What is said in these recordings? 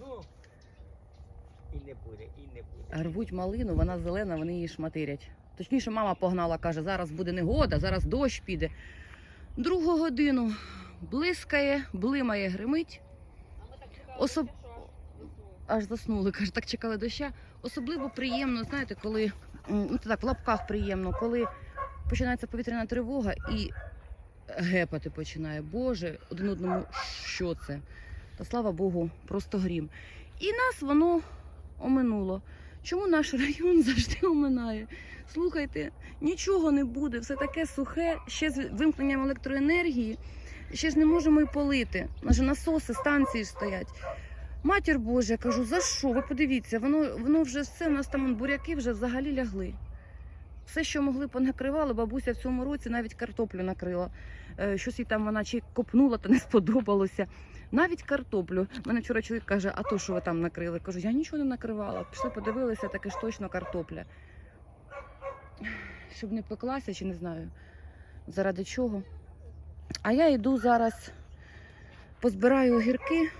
Ну, і не буде, і не буде. Рвуть малину, вона зелена, вони її шматирять. Точніше, мама погнала, каже, зараз буде негода, зараз дощ піде. Другу годину блискає, блимає, гримить. Особ... Аж заснули, каже, так чекали доща. Особливо приємно, знаєте, коли ну так, в лапках приємно, коли починається повітряна тривога і гепати починає. Боже, один одному, що це? Та слава Богу, просто грім. І нас воно оминуло. Чому наш район завжди оминає? Слухайте, нічого не буде, все таке сухе, ще з вимкненням електроенергії, ще ж не можемо і полити. Наші насоси, станції стоять. Матір Божа, кажу, за що? Ви подивіться, воно, воно вже все, у нас там буряки вже взагалі лягли. Все, що могли, понакривали, бабуся в цьому році навіть картоплю накрила. Е, Щось їй там вона чи копнула, та не сподобалося. Навіть картоплю. Мене вчора чоловік каже, а то що ви там накрили? Кажу, я нічого не накривала. Пішли, подивилися, таке ж точно картопля. Щоб не пеклася, чи не знаю, заради чого. А я йду зараз, позбираю огірки.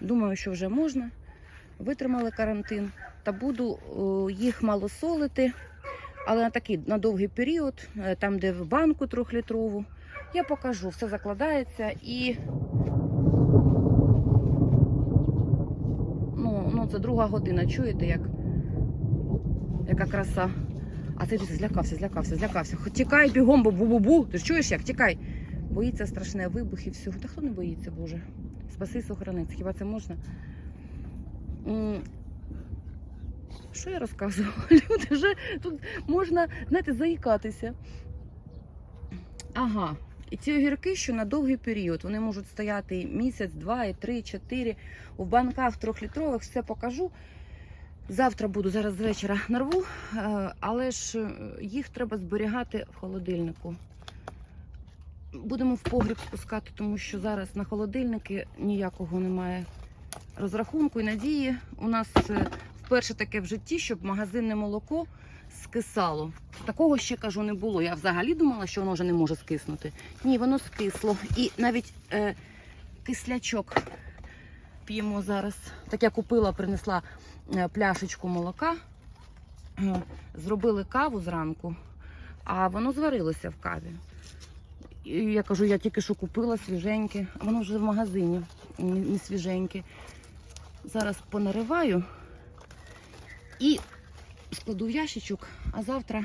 Думаю, що вже можна. Витримали карантин та буду їх мало солити, але на такий на довгий період, е, там, де в банку трьохлітрову. Я покажу, все закладається і ну, ну це друга година. Чуєте, як? Яка краса. А дивіться, злякався, злякався, злякався. Хоч Тікай бігом, бо бу-бу-бу. Ти ж чуєш як? Тікай. Боїться страшне вибухів всього. Та хто не боїться, Боже? Спаси сохранець. Хіба це можна? Що я розказувала? Люди вже тут можна, знаєте, заїкатися. Ага. І ці огірки, що на довгий період, вони можуть стояти місяць, два, і три, чотири. У банках трьохлітрових все покажу. Завтра буду, зараз з вечора нарву, е, але ж е, їх треба зберігати в холодильнику. Будемо в погріб спускати, тому що зараз на холодильники ніякого немає розрахунку і надії. У нас е, вперше таке в житті, щоб магазинне молоко скисало. Такого ще кажу не було. Я взагалі думала, що воно вже не може скиснути. Ні, воно скисло. І навіть е, кислячок п'ємо зараз. Так я купила, принесла е, пляшечку молока, е, зробили каву зранку, а воно зварилося в каві. І я кажу, я тільки що купила свіженьке, а воно вже в магазині, не свіженьке. Зараз понариваю і складу в ящичок, а завтра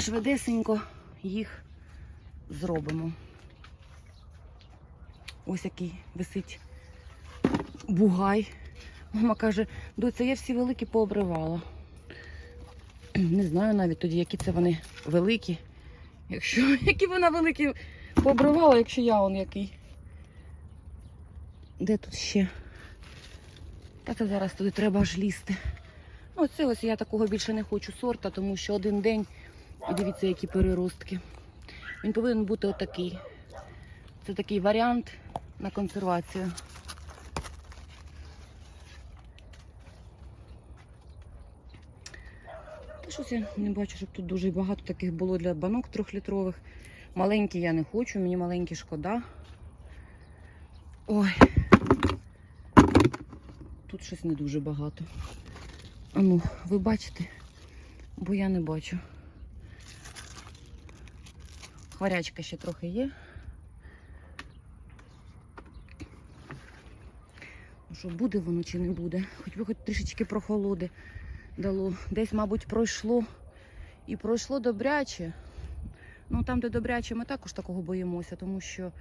швидесенько їх зробимо. Ось який висить бугай. Мама каже, доця, я всі великі пообривала. Не знаю навіть тоді, які це вони великі. Якщо які вона великі пообривала, якщо я он який. Де тут ще? Та це зараз туди треба аж лізти. Ну, це ось я такого більше не хочу сорта, тому що один день, дивіться, які переростки. Він повинен бути отакий. Це такий варіант на консервацію. Та щось я не бачу, щоб тут дуже багато таких було для банок трьохлітрових. Маленькі я не хочу, мені маленькі шкода. Ой. Тут щось не дуже багато. А ну, ви бачите? Бо я не бачу. Хварячка ще трохи є. Ну що, буде воно чи не буде? Хоч би хоч трішечки прохолоди дало. Десь, мабуть, пройшло. І пройшло добряче. Ну там, де добряче, ми також такого боїмося, тому що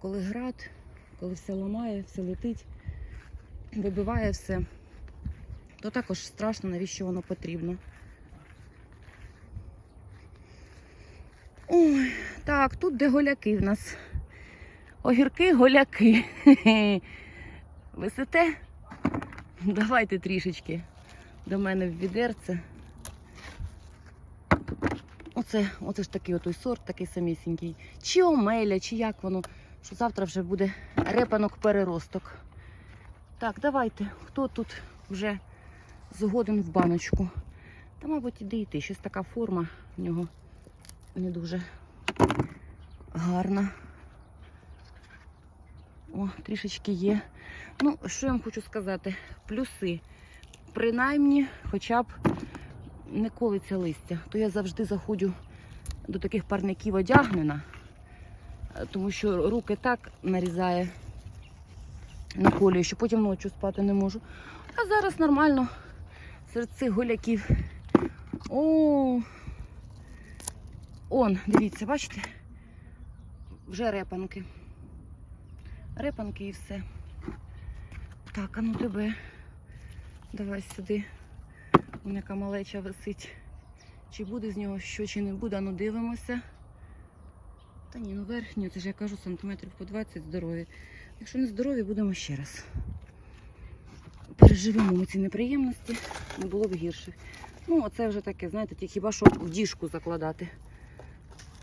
коли град, коли все ламає, все летить, вибиває все, то також страшно, навіщо воно потрібно. Ой, так, тут де голяки в нас. Огірки, голяки. Висите? Давайте трішечки до мене в відерце. Оце, оце ж такий отой сорт, такий самісінький. Чи омеля, чи як воно, що завтра вже буде репанок переросток. Так, давайте. Хто тут вже згоден в баночку? Та, мабуть, іди йти. Щось така форма в нього не дуже гарна. О, трішечки є. Ну, що я вам хочу сказати? Плюси. Принаймні, хоча б не колиться листя, то я завжди заходжу до таких парників одягнена, тому що руки так нарізає наколює, що потім ночі спати не можу. А зараз нормально серед цих голяків. О, он, дивіться, бачите? Вже репанки. Репанки і все. Так, а ну тебе. Давай сюди. Вон яка малеча висить. Чи буде з нього що, чи не буде, а ну дивимося. Та ні, ну верхню, це ж я кажу, сантиметрів по 20 здорові. Якщо не здорові, будемо ще раз. Переживемо ми ці неприємності, не було б гірше. Ну, оце вже таке, знаєте, ті хіба що в діжку закладати,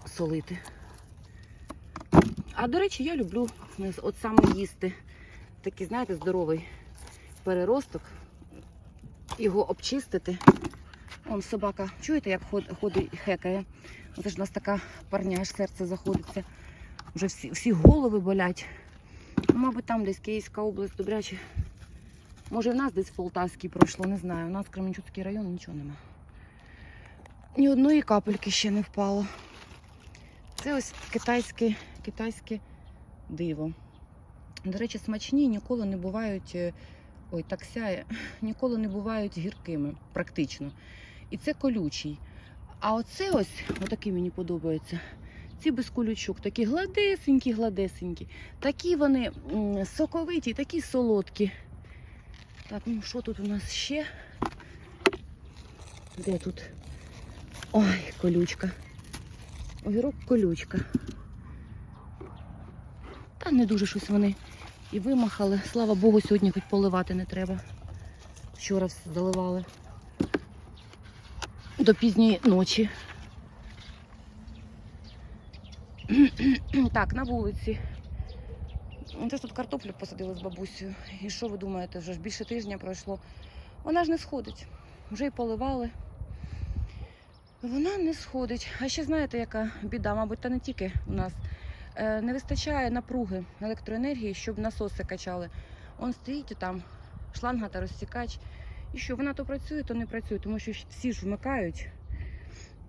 солити. А до речі, я люблю е, от саме їсти. Такий, знаєте, здоровий переросток. Його обчистити. Вон собака, чуєте, як ходить хекає? Оце ж у нас така парня, аж серце заходиться. Вже всі, всі голови болять. Ну, Мабуть, там десь Київська область, добряче. Може, в нас десь Полтавський пройшло, не знаю. У нас Кременчуцький район нічого нема. Ні одної капельки ще не впало. Це ось китайське, китайське диво. До речі, смачні ніколи не бувають. е, Ой, так сяє, ніколи не бувають гіркими, практично. І це колючий. А оце ось, отакий мені подобається. Ці без колючок, такі гладесенькі, гладесенькі. Такі вони соковиті, такі солодкі. Так, ну що тут у нас ще? Де тут? Ой, колючка. Огірок колючка. Та не дуже щось вони і вимахали. Слава Богу, сьогодні хоч поливати не треба. Вчора заливали. До пізньої ночі. Так, на вулиці. Це тут картоплю посадили з бабусею. І що ви думаєте, вже ж більше тижня пройшло. Вона ж не сходить. Вже й поливали. Вона не сходить. А ще знаєте, яка біда, мабуть, та не тільки у нас. Е, Не вистачає напруги електроенергії, щоб насоси качали. Он стоїть там шланга та розсікач. І що вона то працює, то не працює, тому що всі ж вмикають.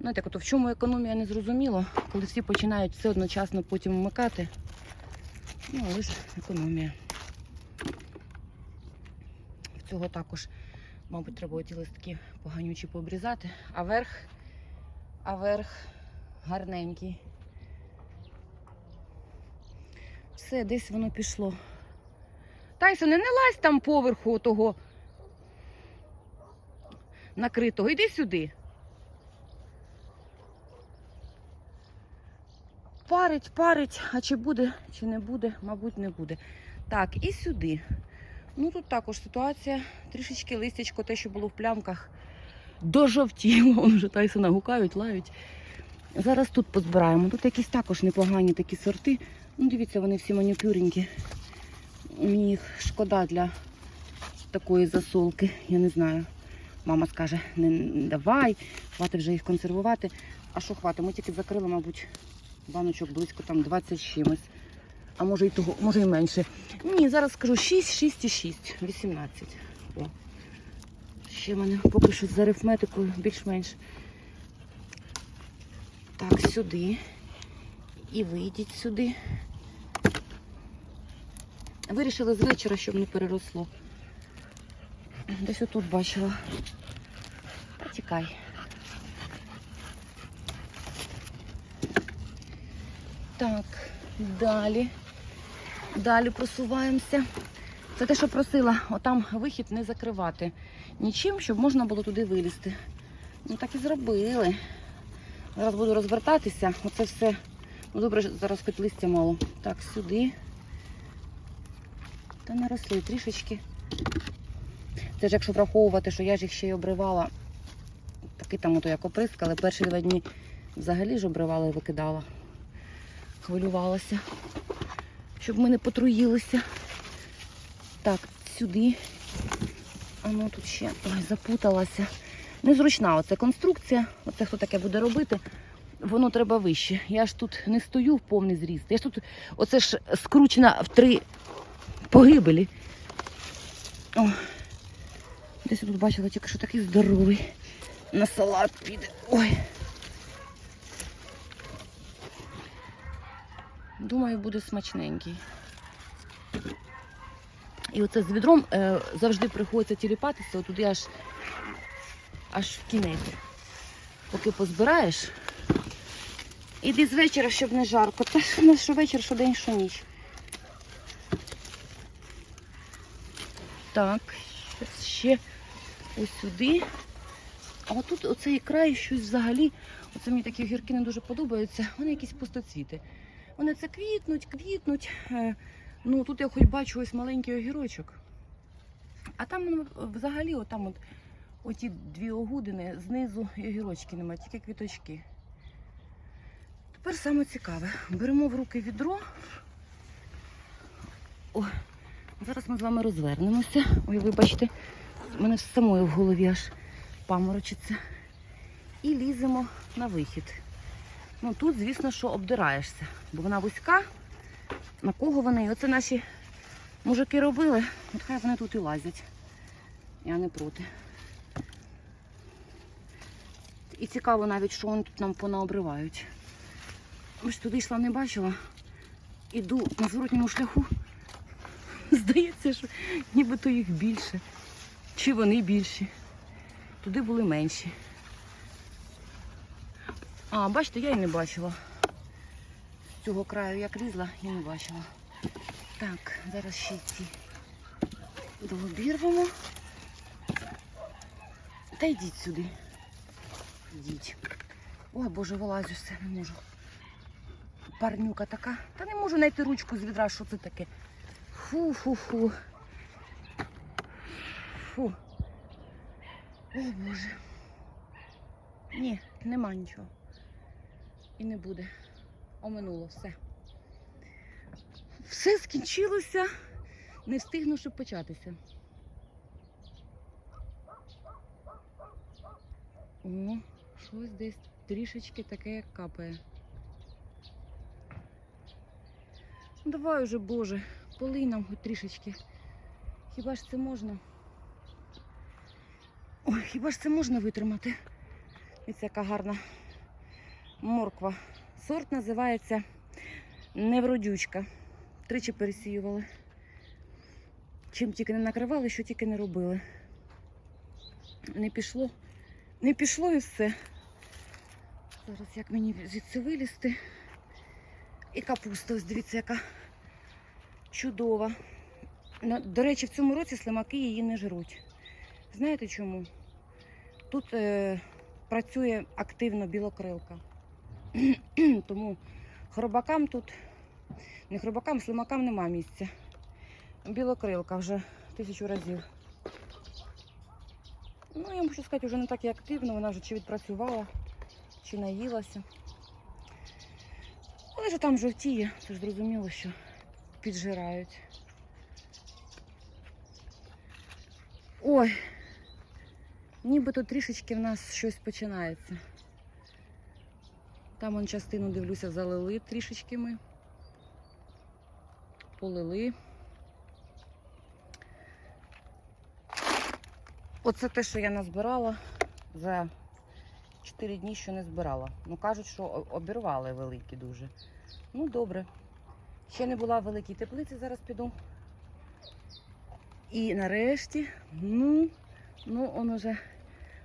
Знаєте, як ото в чому економія не зрозуміло, коли всі починають все одночасно потім вмикати. Ну, але ж економія. Цього також, мабуть, треба ті листки поганючі пообрізати, а верх, а верх гарненький. Все, десь воно пішло. Тайсоне, не лазь там поверху того накритого. Іди сюди. Парить, парить, а чи буде, чи не буде, мабуть, не буде. Так, і сюди. Ну тут також ситуація. Трішечки листячко, те, що було в плямках, дожовтіло. Вон вже Тайсона гукають, лають. Зараз тут позбираємо. Тут якісь також непогані такі сорти. Ну, дивіться, вони всі манікюренькі. Мені їх шкода для такої засолки. Я не знаю. Мама скаже, не давай, хватить вже їх консервувати. А що хватить? Ми тільки закрили, мабуть, баночок близько там 20 чимось. А може і того, може і менше. Ні, зараз скажу 6, 6 і 6, 18. О. Ще в мене поки що з арифметикою більш-менш. Так, сюди. І вийдіть сюди. Вирішила з вечора, щоб не переросло. Десь отут бачила. Та тікай. Так, далі. Далі просуваємося. Це те, що просила, отам вихід не закривати нічим, щоб можна було туди вилізти. Ну так і зробили. Зараз буду розвертатися. Оце все. Ну добре, зараз хоч мало. Так, сюди. Та наросли трішечки. Це ж якщо враховувати, що я ж їх ще й обривала. Таки там ото як оприскали. Перші два дні взагалі ж обривала і викидала. Хвилювалася, щоб ми не потруїлися. Так, сюди. А ну тут ще ой, запуталася. Незручна оця конструкція. Оце хто таке буде робити. Воно треба вище. Я ж тут не стою в повний зріст. Я ж тут оце ж скручена в три погибелі. О, десь я тут бачила тільки що такий здоровий. На салат піде. Ой. Думаю, буде смачненький. І оце з відром е, завжди приходиться тіліпатися, туди аж, аж в кінець. Поки позбираєш. Іди з вечора, щоб не жарко. Та у нас що вечір, що день, що ніч. Так, ще ось сюди. А отут оцей край щось взагалі. Оце мені такі огірки не дуже подобаються. Вони якісь пустоцвіти. Вони це квітнуть, квітнуть. Е, Ну, тут я хоч бачу ось маленький огірочок. А там ну, взагалі, отам от, оті дві огудини, знизу і огірочки немає, тільки квіточки. Тепер саме цікаве. Беремо в руки відро. О, зараз ми з вами розвернемося. Ой, вибачте, в мене самої в голові аж паморочиться. І ліземо на вихід. Ну тут, звісно, що обдираєшся, бо вона вузька. На кого вони? І Оце наші мужики робили. От хай вони тут і лазять. Я не проти. І цікаво навіть, що вони тут нам понаобривають. Ось туди йшла, не бачила. Іду на зворотньому шляху. Здається, що нібито їх більше. Чи вони більші. Туди були менші. А, бачите, я і не бачила. З цього краю як лізла, я не бачила. Так, зараз ще ці дообірвемо. Та йдіть сюди. Йдіть. Ой, боже, вилазю все, не можу. Парнюка така. Та не можу знайти ручку з відра, що це таке. Фу-фу-фу. Фу. О, Боже. Ні, нема нічого. І не буде. Оминуло все. Все скінчилося, не встигнувши початися. О, щось десь трішечки таке як капає. Давай уже, Боже, полий нам хоч трішечки. Хіба ж це можна? Ой, хіба ж це можна витримати? Ось яка гарна морква. Сорт називається невродючка. Тричі пересіювали. Чим тільки не накривали, що тільки не робили. Не пішло. Не пішло і все. Зараз як мені звідси вилізти. І капуста, ось дивіться, яка чудова. До речі, в цьому році слимаки її не жруть. Знаєте чому? Тут е, працює активно білокрилка. Тому хробакам тут, не хробакам, слимакам нема місця. Білокрилка вже тисячу разів. Ну, я можу сказати, вже не так і активно, вона вже чи відпрацювала, чи наїлася. Але ж там жовтіє, це ж зрозуміло, що піджирають. Ой, нібито трішечки в нас щось починається. Там он частину, дивлюся, залили трішечки ми. Полили. Оце те, що я назбирала за 4 дні, що не збирала. Ну, кажуть, що обірвали великі дуже. Ну, добре. Ще не була в великій теплиці, зараз піду. І нарешті, ну, ну, он уже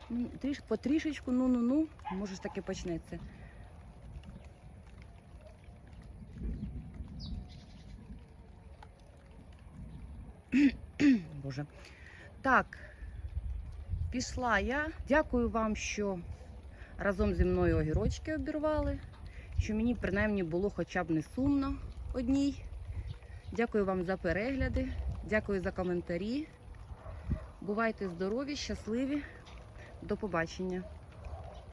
ну, тріш, потрішечку, ну-ну-ну, може ж таки почнеться. Боже. Так, пішла я. Дякую вам, що разом зі мною огірочки обірвали, що мені принаймні було хоча б не сумно одній. Дякую вам за перегляди, дякую за коментарі. Бувайте здорові, щасливі. До побачення.